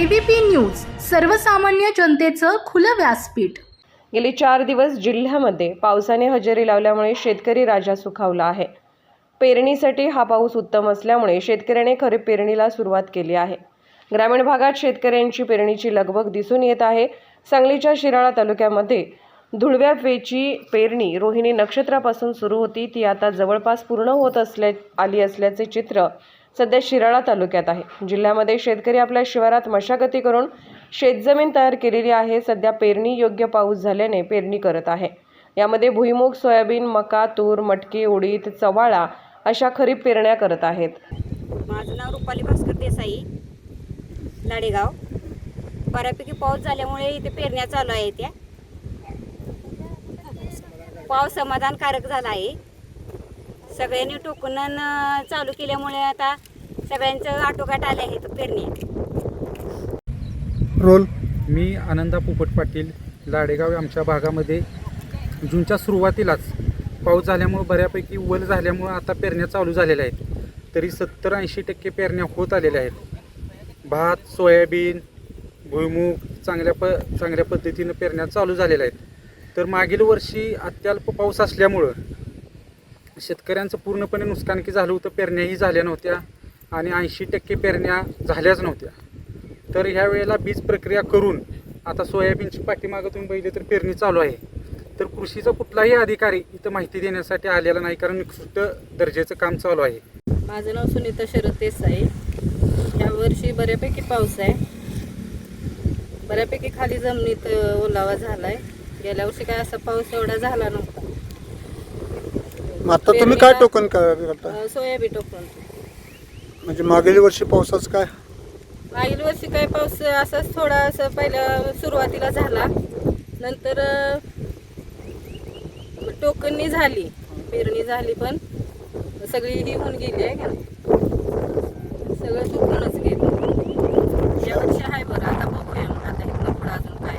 ABP news सर्वसामान्य जनतेचं खुलं व्यासपीठ. गेले चार दिवस जिल्ह्यामध्ये पावसाने हजेरी लावल्यामुळे शेतकरी राजा सुखावला आहे. पेरणीसाठी हा पाऊस उत्तम असल्यामुळे शेतकऱ्याने खरीप पेरणीला सुरुवात केली आहे. ग्रामीण भागात शेतकऱ्यांची पेरणीची लगबग दिसून येत आहे. सांगलीच्या शिराळा तालुक्यामध्ये धुळव्या वेची पेरणी रोहिणी नक्षत्रापासून सुरू होती. ती आता जवळपास पूर्ण होत असल्या आली असल्याचे चित्र सध्या शिराळा तालुक्यात आहे. जिल्ह्यामध्ये शेतकरी आपल्या शिवारात मशागती करून शेतजमीन तयार केलेली आहे. सध्या पेरणी योग्य पाऊस झाल्याने पेरणी करत आहे. यामध्ये भुईमूग सोयाबीन मका तूर मटकी उडीद चवाळा अशा खरीप पेरण्या करत आहेत. माझं नाव रुपाली भास्कर देसाई लाडेगाव. बऱ्यापैकी पाऊस झाल्यामुळे इथे पेरण्या चालू आहे त्या पाऊस समाधानकारक झाला आहे. सगळ्यांनी टोकन चालू केल्यामुळे आता सगळ्यांचं आटोकाट आले आहेत पेरणी. रोल मी आनंदा पोपट पाटील लाडेगाव आमच्या भागामध्ये. जूनच्या सुरुवातीलाच पाऊस झाल्यामुळं बऱ्यापैकी वल झाल्यामुळं आता पेरण्या चालू झालेल्या आहेत. तरी सत्तर ऐंशी टक्के पेरण्या होत आलेल्या आहेत. भात सोयाबीन भुईमूग चांगल्या प चांगल्या पद्धतीनं पेरण्या चालू झालेल्या आहेत. तर मागील वर्षी अत्यल्प पाऊस असल्यामुळं शेतकऱ्यांचं पूर्णपणे नुकसानकी झालं होतं पेरण्याही झाल्या नव्हत्या आणि ऐंशी टक्के पेरण्या झाल्याच नव्हत्या. तर ह्या वेळेला बीज प्रक्रिया करून आता सोयाबीनची पाठीमागं तुम्ही तर पेरणी चालू आहे. तर कृषीचा कुठलाही अधिकारी इथं माहिती देण्यासाठी आलेला नाही कारण निकृष्ट दर्जाचं काम चालू आहे. माझं नाव सुनीता शरद देसाई. या वर्षी बऱ्यापैकी पाऊस आहे. बऱ्यापैकी खाली जमिनीत ओलावा झाला आहे गेल्या वर्षी काय असा पाऊस एवढा झाला नव्हता. मग आता तुम्ही काय टोकन काय करता? अ, सोयाबीन टोकून. म्हणजे मागील वर्षी पावसाचं काय? मागील वर्षी काय पाऊस असाच थोडा असं पहिल्या सुरुवातीला झाला. नंतर अ, टोकननी झाली पेरणी झाली पण सगळी ही होऊन गेली आहे का नाही? सगळं चुकूनच गेलं या वर्षी आहे बरं आता बघूया मग आता इथनं पुढं अजून काय